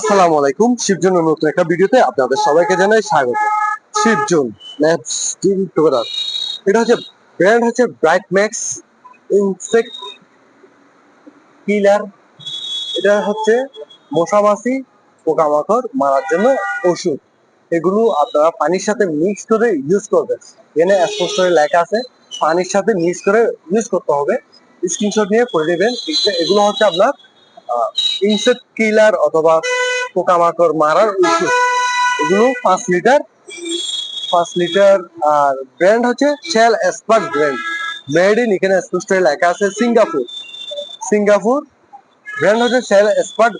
আসসালামু আলাইকুম। শিবজন নতুন একটা ভিডিওতে আপনাদের সবাইকে জানাই স্বাগত। শিবজন ল্যাবস টিম টুগেদার এটা হচ্ছে ব্র্যান্ড হচ্ছে ব্রাইট ম্যাক্স ইনসেক্ট কিলার। এটা হচ্ছে মশামাছি, পোকামাকড় মারার জন্য ওষুধ। এগুলো আপনারা পানির সাথে মিক্স করে ইউজ করবেন। এখানে স্পষ্ট করে লেখা আছে, পানির সাথে মিক্স করে ইউজ করতে হবে। স্ক্রিনশট নিয়ে পড়ে নেবেন। এগুলো হচ্ছে আপনার ইনসেক্ট কিলার অথবা পোকামাকড় মারার ওষুধ এগুলো পাঁচ লিটার পাঁচ লিটার, আর ব্র্যান্ড হচ্ছে Shell expert brand made in এখানে স্পষ্ট লেখা আছে সিঙ্গাপুর সিঙ্গাপুর ব্র্যান্ড হচ্ছে শেল এক্সপার্ট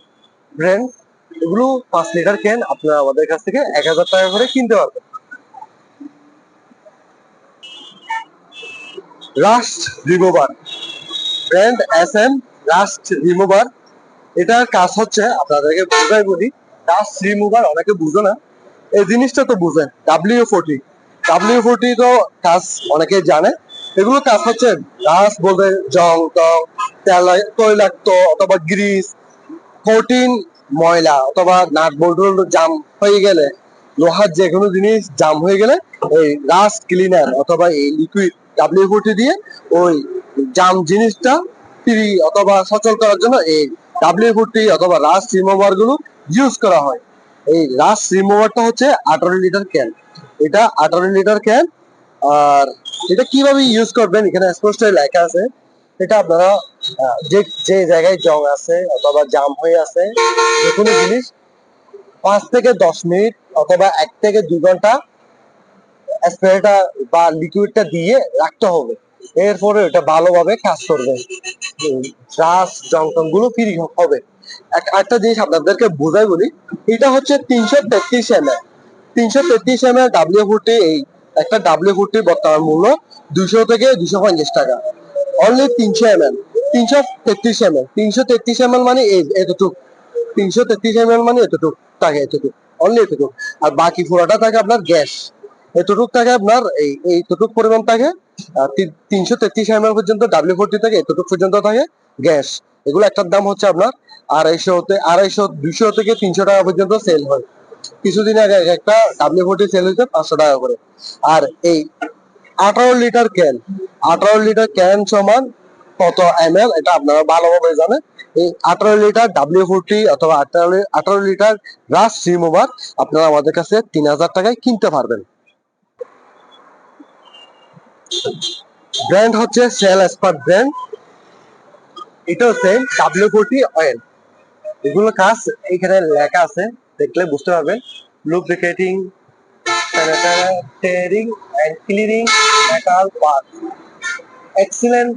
ব্র্যান্ড এগুলো পাঁচ লিটার কেন আপনারা আমাদের কাছ থেকে এক হাজার টাকা করে কিনতে পারবেন। Rust remover brand S M rust remover এটার কাজ হচ্ছে, আপনাদেরকে বোঝাই বলি রাস্ট রিমুভার অনেকে বুঝো না। এই জিনিসটা তো বুঝেন ডাব্লিউ ফোর্টি ডাব্লিউ ফোর্টি তো কাজ অনেকে জানে। এগুলো কাজ হচ্ছে গাছ বলতে জং টং তেল- তৈলাক্ত অথবা গ্রিস, কঠিন ময়লা অথবা নাট বল্টুল জাম হয়ে গেলে, লোহার যে কোনো জিনিস জাম হয়ে গেলে ওই রাস্ট ক্লিনার অথবা এই লিকুইড ডাব্লিউ ফোর্টি দিয়ে ওই জাম জিনিসটা ফ্রি অথবা সচল করার জন্য এই ডাব্লিউ অথবা রাস্ট রিমুভারগুলো ইউজ করা হয়। এই রাস্ট রিমুভারটা হচ্ছে আঠারো লিটার ক্যান এটা আঠারো লিটার ক্যান আর এটা কীভাবে ইউজ করবেন? এখানে স্পষ্ট লেখা আছে। এটা আপনারা যে যে জায়গায় জং আছে অথবা জাম হয়ে আছে, যে কোনো জিনিস, পাঁচ থেকে দশ মিনিট অথবা এক থেকে দুই ঘণ্টা স্প্রেটা বা লিকুইডটা দিয়ে রাখতে হবে। এরপরে এটা ভালোভাবে কাজ করবে। রাস জংটংগুলো ফ্রি হবে? একটা জিনিস আপনাদেরকে বোঝাই বলি, এটা হচ্ছে তিনশো তেত্রিশ এম এল তিনশো তেত্রিশ এম এল ডাব্লিউ ফুটি এই একটা ডাব্লিউ ফুটির বর্তমান মূল্য দুশো থেকে দুশো পঞ্চাশ টাকা। অনলি তিনশো এম এল তিনশো তেত্রিশ এম এল তিনশো তেত্রিশ এম এল মানে এই, এতটুক। তিনশো তেত্রিশ এম এল মানে এতটুক থাকে এতটুক। অনলি এতটুক। আর বাকি পুরোটা থাকে আপনার গ্যাস এতটুক থাকে আপনার এই এইটুক পরিমাণ থাকে তিনশো তেত্রিশ এমএল পর্যন্ত ডাব্লিউ ফোরটি থেকে এতটুক পর্যন্ত থাকে গ্যাস। এগুলো একটার দাম হচ্ছে আপনার আড়াইশো হতে আড়াইশো, দুইশো থেকে তিনশো টাকা পর্যন্ত সেল হয়। কিছুদিন আগে একটা ডাব্লিউ ফোরটি সেল হয়েছে পাঁচশো টাকা করে। আর এই আঠারো লিটার ক্যান আঠারো লিটার ক্যান সমান কত এম এটা আপনারা ভালোভাবে জানেন। এই আঠারো লিটার ডাব্লিউ ফোরটি অথবা আঠারো আঠারো লিটার রাস রিমুভার আপনারা আমাদের কাছে তিন হাজার টাকায় কিনতে পারবেন। ব্র্যান্ড হচ্ছে সেল এক্সপার্ট ব্র্যান্ড এটা হচ্ছে ডাব্লিউ ফোরটি অয়েল এগুলো কাজ এইখানে লেখা আছে, দেখলে বুঝতে পারবে lubricating tearing and cleaning metal part excellent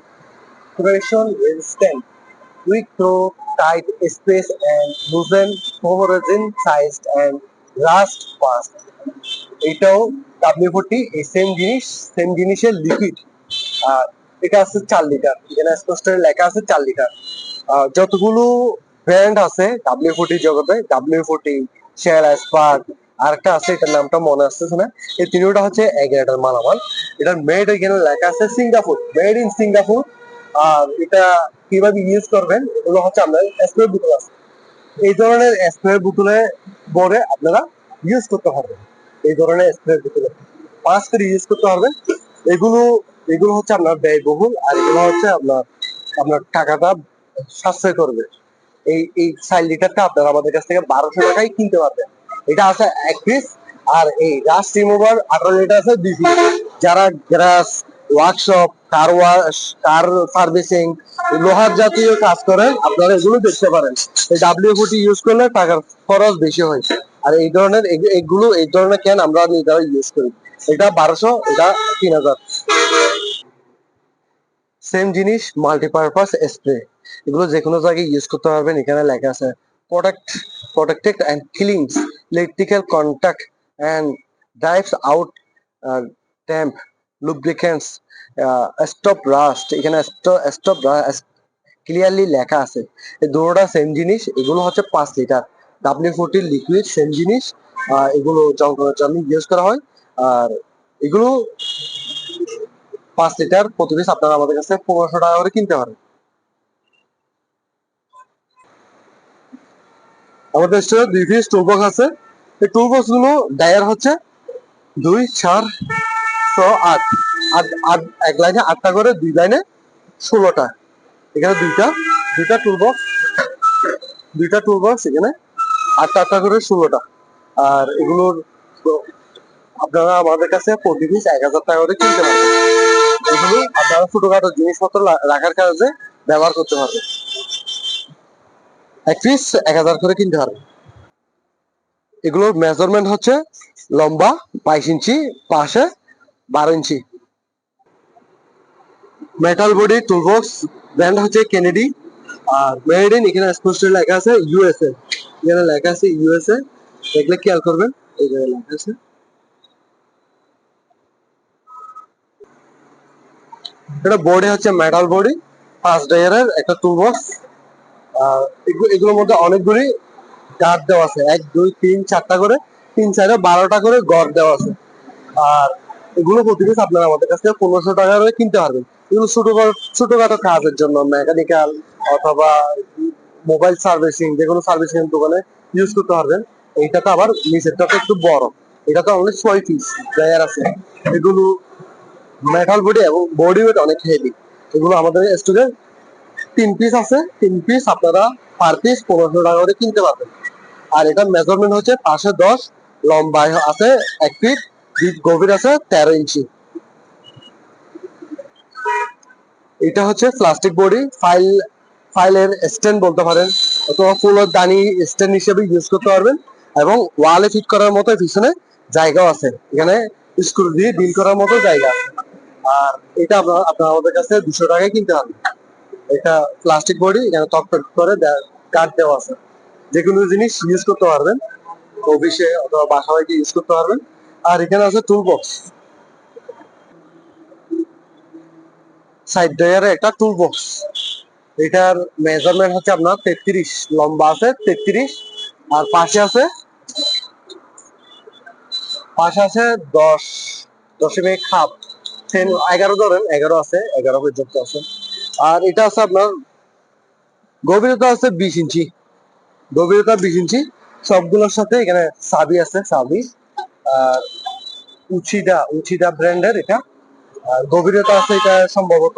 precision weak tight space and loosen size and last past এটাও ডাব্লিউ ফোরটি এই সেম জিনিস সেম জিনিসের লিকুইড আর এটা আছে চার লিটার এখানে স্পষ্ট লেখা আছে চার লিটার যতগুলো ব্র্যান্ড আছে ডাব্লিউ ফোরটি জগতে ডাব্লিউ ফোরটি শেয়ার আর একটা আছে, এটার নামটা মনে আসতেছে না এই তিনটা হচ্ছে এগারোটার মালামাল। এটার মেড এখানে লেখা আছে সিঙ্গাপুর মেড ইন সিঙ্গাপুর আর এটা কীভাবে ইউজ করবেন, এগুলো হচ্ছে আপনার স্প্রে বোতল আছে। এই ধরনের স্প্রে বোতলে ভরে আপনারা ইউজ করতে পারবেন। এই ধরনের স্প্রে বোতলে পাঁচ করে ইউজ করতে পারবেন এগুলো এগুলো হচ্ছে আপনার ব্যয়বহুল আর এগুলো হচ্ছে আপনার আপনার টাকাটা সাশ্রয় করবে। এই এই চার লিটারটা আপনারা আমাদের কাছ থেকে বারোশো টাকায় কিনতে পারবেন। এটা আছে এক পিস আর এই রাস রিমুভার আঠারো লিটার আছে দুই পিস যারা garage workshop car wash car servicing লোহার জাতীয় কাজ করেন আপনারা এগুলো দেখতে পারেন। এই ডাব্লিউ ইউজ করলে টাকার খরচ বেশি হয়। আর এই ধরনের এগ- এগুলো এই ধরনের ক্যান আমরা নিজেরা ইউজ করি। এটা বারোশো, এটা তিন হাজার। সেম জিনিস মাল্টিপারপাস স্প্রে এগুলো যে কোনো জায়গায় ইউজ করতে পারবেন, এখানে লেখা আছে product protected and cleans electrical contact and drives out damp lubricants stop rust এখানে ক্লিয়ারলি লেখা আছে। এই দুটোটা সেম জিনিস, এগুলো হচ্ছে পাঁচ litre W forty liquid same জিনিস এগুলো জঙ্গলের জন্য ইউজ করা হয়, আর এগুলো পাঁচ লিটার প্রতি পিস আপনারা আমাদের কাছে পনেরোশো টাকা করে কিনতে পারেন। আমাদের স্টোরে দুই পিস টুল বক্স আছে। এই টুল বক্সগুলো ডায়ার হচ্ছে দুই, চার ছ আট। আট আট, এক লাইনে আটটা করে, দুই লাইনে ষোলোটা। এখানে দুইটা দুইটা টুল বক্স দুইটা টুল বক্স এখানে। আটটা আটটা করে ষোলোটা। আর এগুলোর আপনারা আমাদের কাছে প্রতি পিস এক হাজার টাকা করে কিনতে পারবেন। এগুলো আপনারা ছোটখাটো জিনিসপত্র রাখার কাজে ব্যবহার করতে পারবেন। এক পিস এক হাজার করে কিনতে পারবেন। এগুলোর মেজারমেন্ট হচ্ছে লম্বা, বাইশ ইঞ্চি, পাশে বারো inch. Metal body toolbox brand হচ্ছে কেনেডি আর মেড ইন এখানে স্পষ্ট লেখা আছে ইউএসএ এখানে লেখা আছে ইউএসএ দেখলে খেয়াল করবেন, এই জায়গায় লেখা আছে। এটা বডি হচ্ছে মেটাল বডি ডায়ারের একটা টুলবক্স আর এগুলোর মধ্যে অনেকগুলি গার্ড দেওয়া আছে। এক, দুই, তিন, চারটা করে, তিন, চারে বারোটা করে গড় দেওয়া আছে। আর এগুলো প্রতি পিস আপনারা আমাদের কাছ থেকে পনেরোশো টাকা করে কিনতে পারবেন। এগুলো ছোট ছোটখাটো কাজের জন্য মেকানিক্যাল অথবা মোবাইল সার্ভিসিং যে কোনো সার্ভিসিং দোকানে ইউজ করতে পারবেন। এইটা তো আবার নিচেরটা তো একটু বড়। এটা তো অনেক ছয় পিস ড্রায়ার আছে। এগুলো মেটাল বডি এবং বডি ওয়েট অনেক হেভি এগুলো আমাদের স্টকে তিন পিস আছে। তিন পিস আপনারা পার পিস পনেরোশো টাকা করে কিনতে পারবেন। আর এটা মেজারমেন্ট হচ্ছে পাশে দশ, লম্বায় আছে এক ফিট গভীর আছে তেরো ইঞ্চি। এটা হচ্ছে প্লাস্টিক বডি ফাইল ফাইলের স্ট্যান্ড বলতে পারেন, অথবা ফুলের দানি স্ট্যান্ড হিসেবে ইউজ করতে পারবেন এবং ওয়ালে ফিট করার মতো পিছনে জায়গাও আছে। এখানে স্ক্রু দিয়ে ডিল করার মতো জায়গা আর এটা আপনার আপনার আমাদের কাছে দুশো টাকায় কিনতে হবে। এটা প্লাস্টিক বডি এখানে টক টক করে কাঠ দেওয়া আছে। যে কোনো জিনিস ইউজ করতে পারবেন। অফিসে অথবা বাসা বাড়িতে ইউজ করতে পারবেন। আর এখানে আছে টুল বক্স সাইড ডয়ারে একটা টুল বক্স এটার মেজারমেন্ট হচ্ছে আপনার তেত্রিশ, লম্বা আছে তেত্রিশ, আর পাশে আছে? পাশে আছে দশ, দশমিক হাফ এগারো ধরেন, এগারো আছে, এগারো পর্যন্ত আছে। আর এটা আছে আপনার গভীরতা আছে বিশ ইঞ্চি। গভীরতা বিশ ইঞ্চি। সবগুলোর সাথে এখানে সাবি আছে সাবি আর উচিদা উচিদা ব্র্যান্ডের এটা। আর গভীরতা আছে এটা সম্ভবত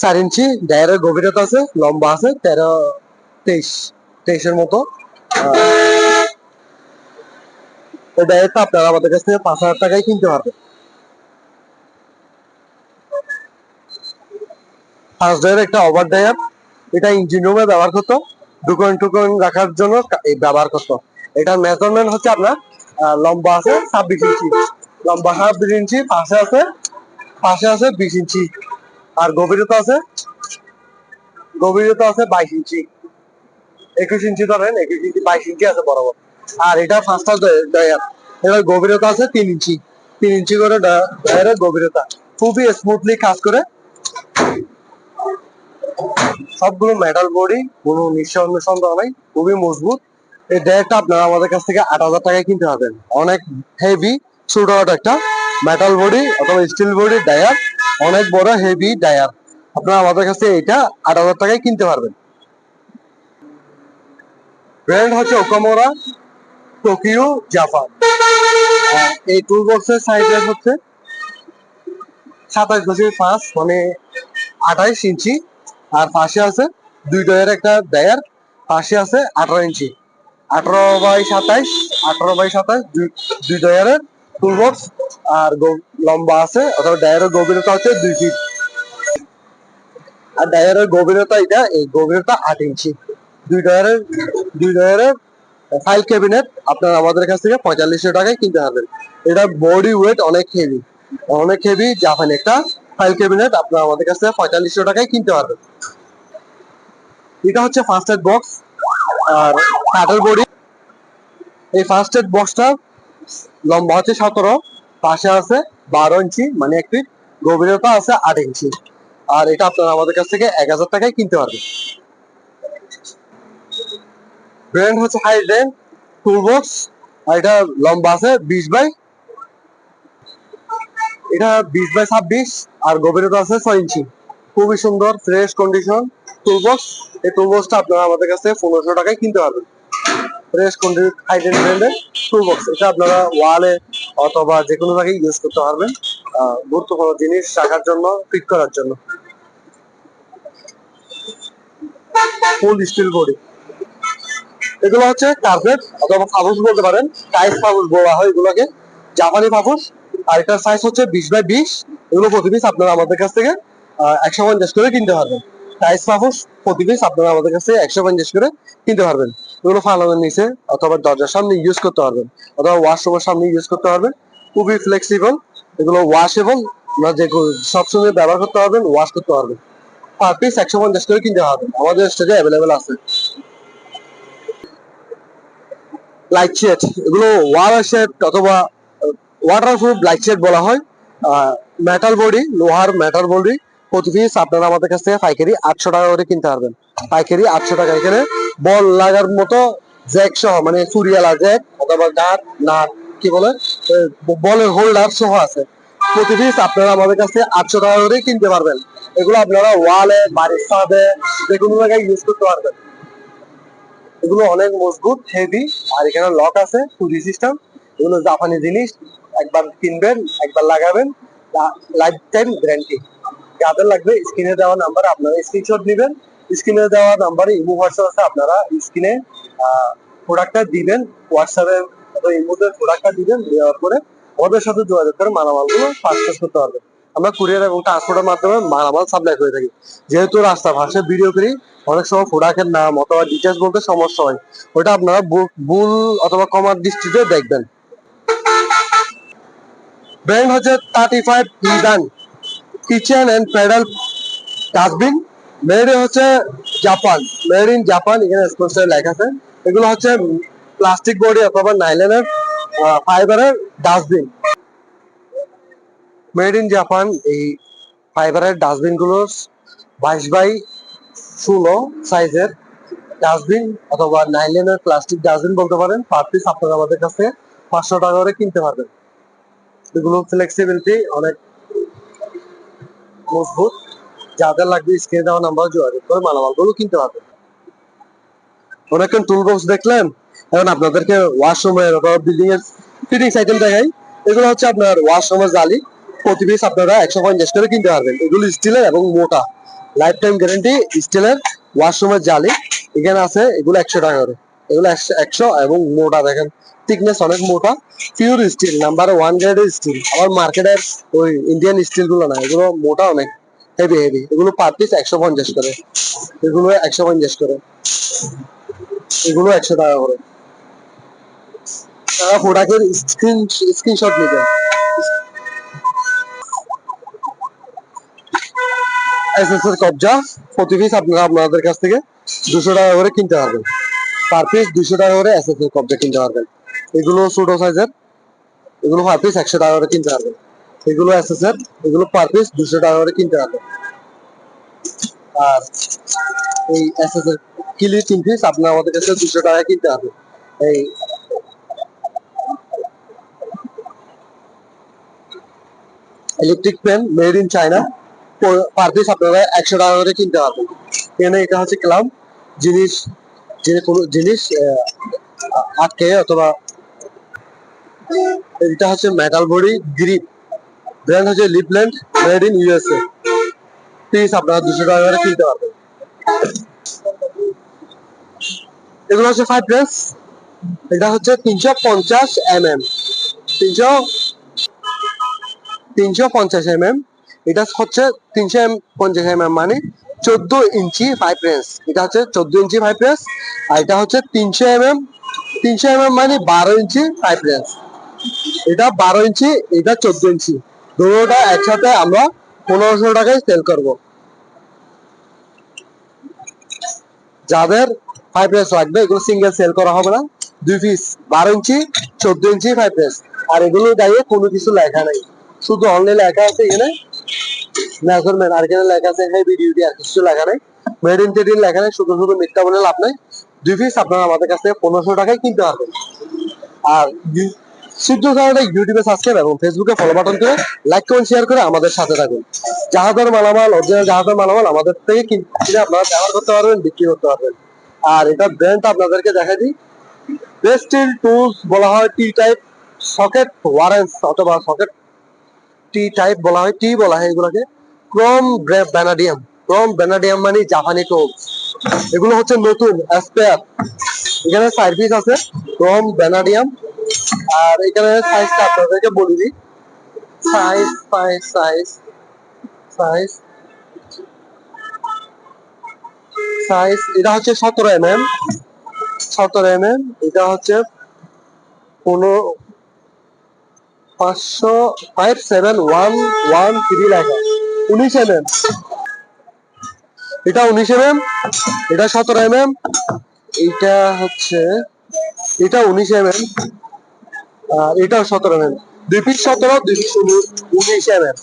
চার ইঞ্চি ডায়ারের গভীরতা আছে, লম্বা আছে, তেরো, তেইশ, তেইশের মতো। এই ডায়ারটা আপনারা আমাদের কাছ থেকে পাঁচ হাজার টাকায় কিনতে পারবেন। ফার্স্ট ডায়ার একটা ওভার ডায়ার এটা ইঞ্জিন রুমে ব্যবহার করতো ডুকন টুকন রাখার জন্য ব্যবহার করতো। এটার মেজারমেন্ট হচ্ছে আপনার লম্বা আছে ছাব্বিশ ইঞ্চি। লম্বা ছাব্বিশ ইঞ্চি, পাশে আছে পাশে আছে বিশ ইঞ্চি। আর গভীরতা আছে? গভীরতা আছে বাইশ ইঞ্চি। একুশ ইঞ্চি ধরেন, একুশ ইঞ্চি বাইশ ইঞ্চি আছে বরাবর। আর এটা ফার্স্টার ডয়ার এটার গভীরতা আছে তিন ইঞ্চি। তিন ইঞ্চি করে ডয়ারের গভীরতা। খুবই স্মুথলি কাজ করে। সবগুলো মেটাল বডি কোনো নিঃসন্দেহ সন্দেহ নাই। খুবই মজবুত। এই ড্রায়ারটা আপনারা আমাদের কাছ থেকে আট হাজার টাকায় কিনতে পারবেন। অনেক হেভি ছোট একটা মেটাল বডি অথবা স্টিল বডি ডায়ার অনেক বড় হেভি ডায়ার আপনারা আমাদের কাছে এটা আট হাজার টাকায় কিনতে পারবেন। ব্র্যান্ড হচ্ছে ওকামোরা, টোকিও, জাপান। এই টুল বক্সের সাইজ হচ্ছে সাতাশ দশমিক পাঁচ মানে আঠাইশ ইঞ্চি। আর পাশে আছে দুই ডয়ের একটা ডায়ার পাশে আছে আঠারো ইঞ্চি। আঠারো বাই সাতাইশ, আঠারো বাই সাতাইশ, দুই দুই ডয়ারের টুল বক্স আর লম্বা আছে, অথবা ডায়ারের গভীরতা হচ্ছে দুই ফিট আর ডায়ারের গভীরতা এটা, এই গভীরতা আট ইঞ্চি। দুই ডয়ারের দুই ডয়ারের ফাইল ক্যাবিনেট আপনারা আমাদের কাছ থেকে পঁয়তাল্লিশশো টাকায় কিনতে পারবেন। এটা বডি ওয়েট অনেক হেভি অনেক হেভি জাপান একটা ফাইল ক্যাবিনেট আপনারা আমাদের কাছ থেকে পঁয়তাল্লিশশো টাকায় কিনতে পারবেন। এটা হচ্ছে ফার্স্ট এড বক্স আর কাঠের বডি এই ফার্স্ট এড বক্সটা লম্বা হচ্ছে সতেরো, পাশে আছে বারো ইঞ্চি মানে একটি গভীরতা আছে আট ইঞ্চি। আর এটা আপনারা আমাদের কাছ থেকে এক হাজার টাকায় কিনতে পারবেন। ব্র্যান্ড হচ্ছে হাইড্রেন টুল বক্স আর এটা লম্বা আছে বিশ বাই, এটা বিশ বাই ছাব্বিশ, আর গভীরতা আছে ছয় ইঞ্চি। খুবই সুন্দর ফ্রেশ কন্ডিশন টুলবক্স এই টুলবক্সটা আপনারা আমাদের কাছে পনেরোশো টাকায় কিনতে পারবেন। আপনারা ওয়ালে অথবা যে কোনো জায়গায় ইউজ করতে পারবেন। গুরুত্বপূর্ণ জিনিস রাখার জন্য ফিট করার জন্য। ফুল স্টিল বডি এগুলো হচ্ছে কার্পেট অথবা ফাবুস বলতে পারেন। টাইস ফাবুস বলা হয় এগুলোকে। জাপানি ফাবুস আর এটার সাইজ হচ্ছে বিশ বাই বিশ। এগুলো প্রতি পিস আপনারা আমাদের কাছ থেকে একশো পঞ্চাশ করে কিনতে পারবেন। টাইস ফাবুস প্রতি পিস আপনারা আমাদের কাছ থেকে একশো পঞ্চাশ করে কিনতে পারবেন। এগুলো ফালানোর নিচে অথবা দরজার সামনে ইউজ করতে পারবেন। অথবা ওয়াশরুমের সামনে ইউজ করতে পারবেন। খুবই ফ্লেক্সিবল এগুলো ওয়াশেবল না যে সবসময় ব্যবহার করতে পারবেন ওয়াশ করতে পারবেন। পার পিস একশো পঞ্চাশ করে কিনতে হবে। আমাদের স্টেজে অ্যাভেলেবেল আছে। লাইট শেড এগুলো ওয়াটার শেড অথবা ওয়াটারপ্রুফ লাইট শেড বলা হয়। মেটাল বডি লোহার মেটাল বডি প্রতি পিস আপনারা আমাদের কাছ থেকে পাইকারি আটশো টাকা করে কিনতে পারবেন। পাইকারি আটশো টাকা এখানে বল লাগার মতো জ্যাক সহ মানে চুরিয়ালা জ্যাক অথবা গাট নাট কি বলে বলের হোল্ডার সহ আছে। প্রতি পিস আপনারা আমাদের কাছে আটশো টাকা করে কিনতে পারবেন। এগুলো আপনারা ওয়ালে বাড়ির ছাদে, যে কোনো জায়গায় ইউজ করতে পারবেন। এগুলো অনেক মজবুত হেভি আর এখানে লক আছে টুরি সিস্টেম এগুলো জাপানি জিনিস, একবার কিনবেন, একবার লাগাবেন লাইফ টাইম গ্যারান্টি যাদের লাগবে স্ক্রিনে দেওয়া নাম্বার আপনারা স্ক্রিনশট নেবেন। স্ক্রিনে দেওয়া নাম্বারে ইমো হোয়াটসঅ্যাপ আছে, আপনারা স্ক্রিনে প্রোডাক্টটা দিবেন, হোয়াটসঅ্যাপে অথবা ইমোতে প্রোডাক্টটা দিবেন, দেওয়ার পরে ওদের সাথে যোগাযোগ করে মালামালগুলো পারচেস করতে পারবেন। আমরা কুরিয়ার এবং ট্রান্সপোর্টের মাধ্যমে মালামাল সাপ্লাই করে থাকি। যেহেতু রাস্তা ভাষায় ভিডিও করি অনেক সময় প্রোডাক্টের নাম অথবা ডিটেলস বলতে সমস্যা হয়। ওটা আপনারা ভুল- অথবা কমার দৃষ্টিতে দেখবেন। ব্র্যান্ড হচ্ছে thirty five ইদান kitchen and pedal dustbin. Made হচ্ছে জাপান। মেড ইন জাপান, এখানে স্পেশাল লেখা আছে। এগুলো হচ্ছে প্লাস্টিক বডি অথবা নাইলনের ফাইবারের ডাস্টবিন। মেড ইন জাপান, এই ফাইবারের ডাস্টবিনগুলো বাইশ বাই ষোলো সাইজের ডাস্টবিন অথবা নাইলনের প্লাস্টিক ডাস্টবিন বলতে পারেন। পার পিস আপনারা আমাদের কাছে পাঁচশো টাকা করে কিনতে পারবেন। এগুলো ফ্লেক্সিবিলিটি অনেক মজবুত। যাদের লাগবে স্ক্রিনে দেওয়া নাম্বার যোগাযোগ করে মালামালগুলো কিনতে পারবেন। অনেকক্ষণ টুল বক্স দেখলেন এখন আপনাদেরকে ওয়াশরুমের বিল্ডিং এর ফিটিংস আইটেম দেখাই। এগুলো হচ্ছে আপনার ওয়াশরুমের জালি। প্রতি পিস আপনারা একশো পঞ্চাশ করে কিনতে পারবেন। এগুলো স্টিলের এবং মোটা। লাইফ টাইম গ্যারেন্টি স্টিলের ওয়াশরুমের জালি। এখানে আছে, এগুলো একশো টাকা করে। এগুলো একশো এবং মোটা দেখেন। থিকনেস অনেক মোটা পিওর স্টিল নাম্বার ওয়ান গ্রেডের স্টিল আবার মার্কেটের ওই ইন্ডিয়ান স্টিলগুলো না, এগুলো মোটা অনেক হেভি হেভি এগুলো পার পিস একশো পঞ্চাশ করে। এগুলো একশো পঞ্চাশ করে। এগুলো একশো টাকা করে। তারা প্রোডাক্টের স্ক্রিন স্ক্রিনশট নেবেন এসএস এর কবজা, প্রতি পিস আপনারা আপনাদের কাছ থেকে দুশো টাকা করে কিনতে পারবেন। পার পিস দুশো টাকা করে এসএস এর কবজা কিনতে পারবেন। এগুলো ছোট সাইজের এগুলো পার পিস একশো টাকা করে কিনতে পারবেন। এগুলো এসএস এর এগুলো পার পিস দুশো টাকা করে কিনতে পারবেন। আর এই এসএস কিলি তিন পিস আপনার আমাদের কাছে দুশো টাকা কিনতে হবে এই electric pen made in China per piece আপনারা একশো টাকা করে কিনতে পারবেন। এখানে এটা হচ্ছে ক্লাম জিনিস যে কোনো জিনিস আটকে অথবা এটা হচ্ছে মেটাল বডি গ্রিপ ব্র্যান্ড হচ্ছে Lipland made in USA piece আপনারা দুশো টাকা করে কিনতে পারবেন। এগুলো হচ্ছে ফাইভ প্রেস এটা হচ্ছে তিনশো পঞ্চাশ এম এম তিনশো তিনশো পঞ্চাশ এম এম এটা হচ্ছে তিনশো এম পঞ্চাশ এম এম মানে চোদ্দ ইঞ্চি ফাইভ প্রেস এটা হচ্ছে চোদ্দ ইঞ্চি ফাইভ প্রেস আর এটা হচ্ছে তিনশো এম এম তিনশো এম এম মানে বারো ইঞ্চি ফাইভ প্রেস এটা বারো ইঞ্চি, এটা চোদ্দ ইঞ্চি। দুটোটা একসাথে আমরা পনেরোশো টাকায় সেল করব। যাদের ফাইভ প্রেস লাগবে, এগুলো সিঙ্গেল সেল করা হবে না। দুই পিস বারো ইঞ্চি, চোদ্দ ইঞ্চি ফাইভ প্রেস আর এগুলো গায়ে কোনো কিছু লেখা নেই। শুধু অনলাইন লেখা আছে এখানে। এখানে লেখা আছে হেভি ডিউটি আর কিছু লেখা নেই। মেড ইন লেখা নেই, শুধু শুধু মিথ্যা বলে লাভ নাই। দুই পিস আপনারা আমাদের পনেরোশো টাকায় কিনতে পারবেন। আর সিদ্ধ ইউটিউবে সাবস্ক্রাইব এবং ফেসবুকে ফলো বাটন করে লাইক শেয়ার করে আমাদের সাথে থাকুন। জাহাজের মালামাল অরিজিনাল জাহাজের মালামাল আমাদের থেকে কিন- আপনারা ব্যবহার করতে পারবেন, বিক্রি করতে পারবেন। আর এটা ব্র্যান্ড আপনাদেরকে দেখা দিই। বেস্টিল টুলস বলা হয় টি টাইপ সকেট ওয়ারেন্স অথবা সকেট টি টাইপ বলা হয়, টি বলা হয় এগুলোকে। ক্রোম ব্যানাডিয়াম। ক্রোম ব্যানাডিয়াম মানে জাপানি টুলস এগুলো হচ্ছে নতুন স্পেয়ার এখানে সার্ভিস আছে, ক্রোম ব্যানাডিয়াম। আর এখানে সাইজটা আপনাদেরকে বলে দিই। Size size size size size এটা হচ্ছে সতেরো এম এম সতেরো এম এম এটা হচ্ছে পনেরো পাঁচশো five seven one one three লেখা। উনিশ এম এম এটা উনিশ এম এম এটা সতেরো এম এম এটা হচ্ছে, এটা উনিশ এম এম এটাও সতেরো এম এম দুই সতেরো, দুই উনিশ এম এম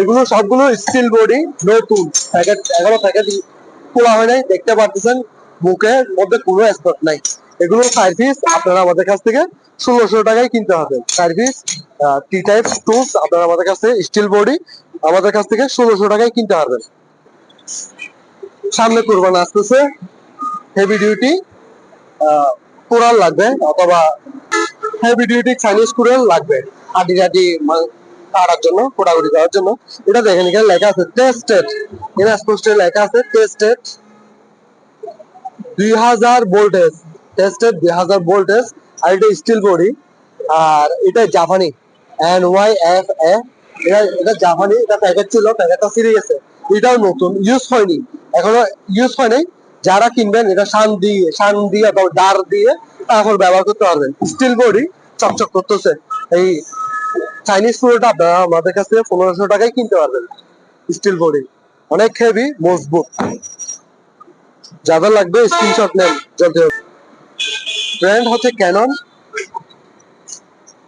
এগুলো সবগুলো স্টিল বডি নতুন। প্যাকেট এগারো প্যাকেট খোলা হয় নাই, দেখতে পারতেছেন, মুখের মধ্যে কোনো নাই। এগুলো সার্ভিস আপনারা আমাদের কাছ থেকে ষোলোশো টাকায় কিনতে হবে। সার্ভিস টি টাইপ টুলস আপনারা আমাদের কাছ থেকে স্টিল বডি আমাদের কাছ থেকে ষোলোশো টাকায় কিনতে পারবেন। সামনে কোরবান আসতেছে হেভি ডিউটি কোরাল লাগবে, অথবা হেভি ডিউটি চাইনিজ কুড়াল লাগবে আডি আডি কাটার জন্য কোটাকুটি করার জন্য। এটা দেখেন, এখানে লেখা আছে টেস্টেড এখানে স্পষ্ট লেখা আছে টেস্টেড দুই হাজার ভোল্টেজ টেস্টেড দুই হাজার ভোল্টেজ আর এটা স্টিল বডি আর এটা জাপানি। এন ওয়াই এফ এ এটা এটা জাপানি, এটা প্যাকেট ছিল প্যাকেটটা ছিঁড়ে গেছে এটাও নতুন ইউজ হয়নি। এখনও ইউজ হয় নাই। যারা কিনবেন, এটা শান দিয়ে শান দিয়ে অথবা ডার দিয়ে তারপর ব্যবহার করতে পারবেন। স্টিল বডি চকচক করতেছে। এই চাইনিজ পুরোটা আপনারা আমাদের কাছ পনেরোশো টাকায় কিনতে পারবেন। স্টিল বডি অনেক হেভি মজবুত। যাদের লাগবে স্ক্রিনশট নেন, জলদি ব্র্যান্ড হচ্ছে Canon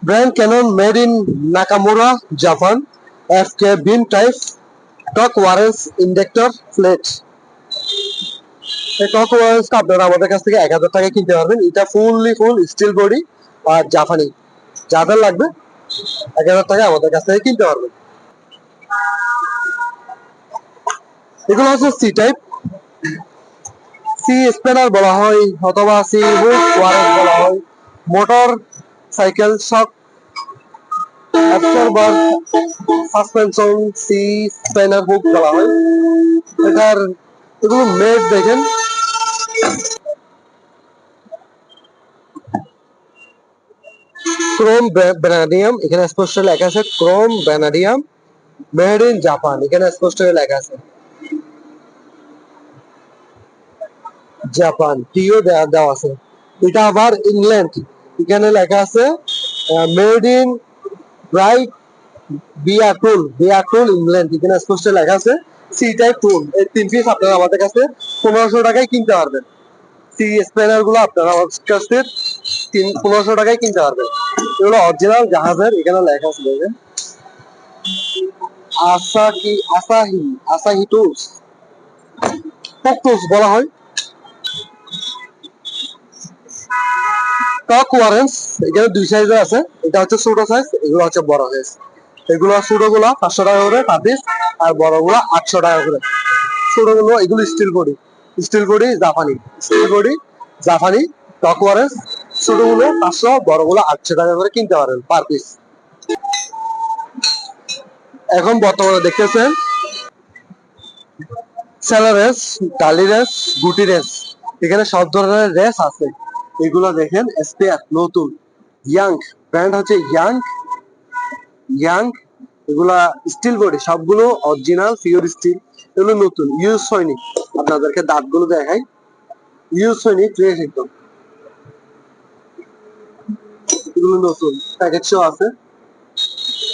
brand Canon made in Nakamura, Japan. F K bin type torque wrench indicator flat এই টক ওয়ারেন্সটা আপনারা আমাদের কাছ থেকে এক হাজার টাকায় কিনতে পারবেন। এটা ফুললি ফুল স্টিল বডি আর জাপানি। যাদের লাগবে এক হাজার টাকা আমাদের কাছ থেকে কিনতে পারবেন। এগুলো হচ্ছে সি টাইপ। সি স্পেনার বলা হয় অথবা সি হুক বলা হয়। Motorcycle shock absorber suspension C spanner hook বলা হয় এটার এগুলো মেড দেখেন। ক্রোম ব্যানাডিয়াম এখানে স্পষ্ট লেখা আছে chrome vanadium made in Japan এখানে স্পষ্ট লেখা আছে। জাপান টিও দেওয়া দেওয়া আছে। এটা আবার ইংল্যান্ড এখানে লেখা আছে মেড ইন ব্রাইট বিয়া টুল বিয়া টুল ইংল্যান্ড এখানে স্পষ্ট লেখা আছে সি টাইপ টুল এই তিন পিস আপনারা আমাদের কাছে পনেরোশো টাকায় কিনতে পারবেন। সি স্পেনারগুলো আপনারা আমার কাছে তিন, পনেরোশো টাকায় কিনতে পারবেন। এগুলো অরিজিনাল জাহাজের, এখানে লেখা আছে দেখবেন Asahi Asahi Asahi tools tools বলা হয়। টক ওয়ারেন্স এখানে দুই সাইজের আছে। এটা হচ্ছে ছোট সাইজ এগুলো হচ্ছে বড় সাইজ এগুলো ছোটগুলো পাঁচশো টাকা করে পার পিস আর বড়গুলো আটশো টাকা করে। ছোটগুলো এগুলো স্টিল বডি স্টিল বডি জাপানি স্টিল বডি জাপানি, টক ওয়ারেন্স ছোটগুলো পাঁচশো বড়গুলো আটশো টাকা করে কিনতে পারেন পার পিস এখন বর্তমানে দেখতেছেন স্যালার রেস ডালি রেস গুটি রেস এখানে সব ধরনের রেস আছে। এগুলো দেখেন স্পেয়ার নতুন ইয়াং ব্র্যান্ড হচ্ছে ইয়াং ইয়াং এগুলা স্টিল বডি সবগুলো অরিজিনাল পিওর স্টিল এগুলো নতুন ইউজ হয়নি। আপনাদেরকে দাঁতগুলো দেখাই ইউজ হয়নি ফ্রেশ একদম। এগুলো নতুন প্যাকেট শো আছে।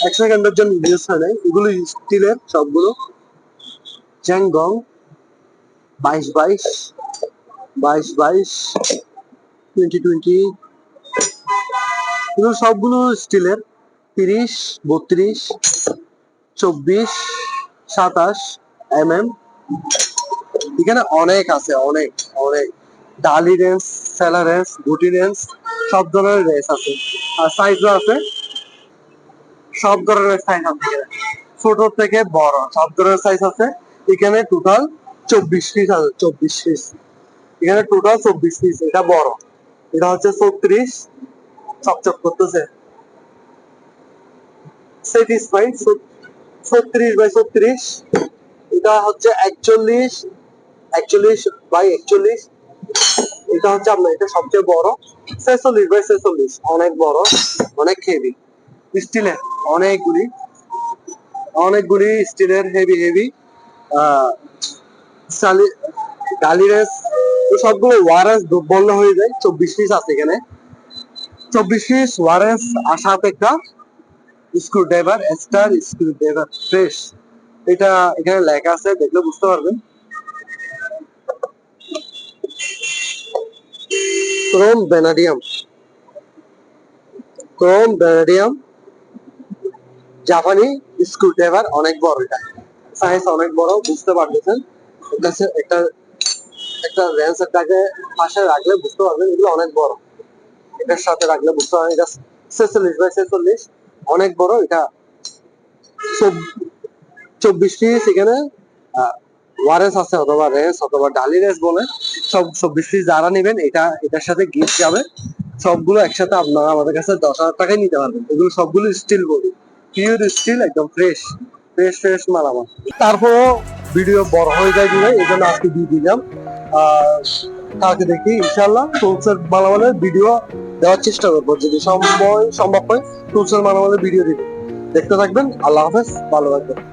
এক সেকেন্ডের জন্য ইউজ হয় নাই, এগুলো স্টিলের সবগুলো। চ্যাংগং বাইশ বাইশ বাইশ বাইশ। টোয়েন্টি টোয়েন্টি এগুলো সবগুলো স্টিলের, তিরিশ, বত্রিশ, চব্বিশ, সাতাশ এম এম এখানে অনেক আছে, অনেক অনেক। ডালি রেঞ্জ সেলা রেঞ্জ, গুটি রেঞ্জ, সব ধরনের রেঞ্জ আছে। আর সাইজও আছে। সব ধরনের সাইজ আছে ছোট থেকে বড়, সব ধরনের সাইজ আছে। এখানে টোটাল চব্বিশ পিস আছে, চব্বিশ পিস এখানে টোটাল চব্বিশ পিস এটা বড়। এটা হচ্ছে ছত্রিশ। চকচক করতেছে। ছত্রিশ বাই ছত্রিশ। এটা হচ্ছে একচল্লিশ। একচল্লিশ বাই একচল্লিশ। এটা হচ্ছে আপনার এটা সবচেয়ে বড়। ছেচল্লিশ বাই ছেচল্লিশ, অনেক বড়, অনেক হেভি স্টিলের অনেকগুলি অনেকগুলি স্টিলের হেভি হেভি আহ গালিরেস তো সবগুলো ওয়ারেস বন্ধ হয়ে যায়। চব্বিশ পিস আছে এখানে। চব্বিশ পিস ওয়ারেস আসা অপেক্ষা screw driver star screw driver fresh এটা এখানে লেখা আছে, দেখলে বুঝতে পারবেন। Chrome vanadium. Chrome vanadium. জাপানি স্ক্রু ড্রাইভার অনেক বড় এটা। সাইজ অনেক বড়, বুঝতে পারতেছেন। একটা একটা পাশে রাখলে বুঝতে পারবেন এগুলো অনেক বড়। এটার সাথে রাখলে বুঝতে পারবেন, এটা ছেচল্লিশ বাই ছেচল্লিশ, অনেক বড়, এটা ওয়ারেস আছে অথবা রেস অথবা ডালি রেস বলে সব চব্বিশ পিস যারা নেবেন, এটা, এটার সাথে গিফট যাবে। সবগুলো একসাথে আপনারা আমাদের কাছে দশ হাজার টাকায় নিতে পারবেন। এগুলো সবগুলো স্টিল বডি। পিওর স্টিল একদম ফ্রেশ ফ্রেশ ফ্রেশ মালামাল তারপরও ভিডিও বড় হয়ে যায় দিলে এই জন্য আজকে দিয়ে দিলাম। কালকে দেখি ইনশাল্লাহ টুলসের মালামালের ভিডিও দেওয়ার চেষ্টা করব। যদি সম্ভব সম্ভব হয়, টুলসের মালামালের ভিডিও দিব। দেখতে থাকবেন, আল্লাহ হাফেজ, ভালো থাকবেন।